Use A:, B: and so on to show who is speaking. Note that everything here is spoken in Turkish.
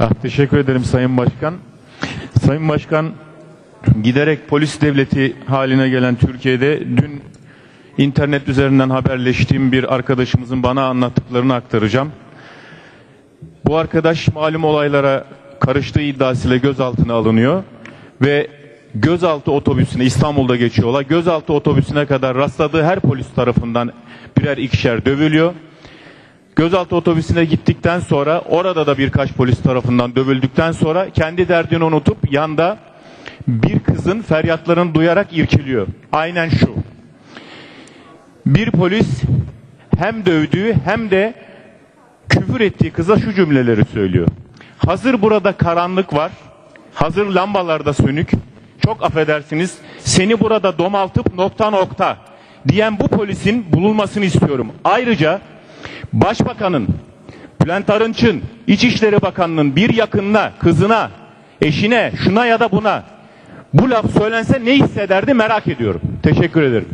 A: Ah, teşekkür ederim Sayın Başkan. Sayın Başkan, giderek polis devleti haline gelen Türkiye'de dün internet üzerinden haberleştiğim bir arkadaşımızın bana anlattıklarını aktaracağım. Bu arkadaş malum olaylara karıştığı iddiasıyla gözaltına alınıyor ve gözaltı otobüsüne İstanbul'da geçiyor olay. Gözaltı otobüsüne kadar rastladığı her polis tarafından birer ikişer dövülüyor. Gözaltı otobüsüne gittikten sonra orada da birkaç polis tarafından dövüldükten sonra kendi derdini unutup yanda bir kızın feryatlarını duyarak irkiliyor. Aynen şu. Bir polis hem dövdüğü hem de küfür ettiği kıza şu cümleleri söylüyor. Hazır burada karanlık var. Hazır lambalarda sönük. Çok affedersiniz. Seni burada domaltıp nokta nokta diyen bu polisin bulunmasını istiyorum. Ayrıca Başbakanın, Bülent Arınç'ın, İçişleri Bakanı'nın bir yakınına, kızına, eşine, şuna ya da buna bu laf söylense ne hissederdi merak ediyorum. Teşekkür ederim.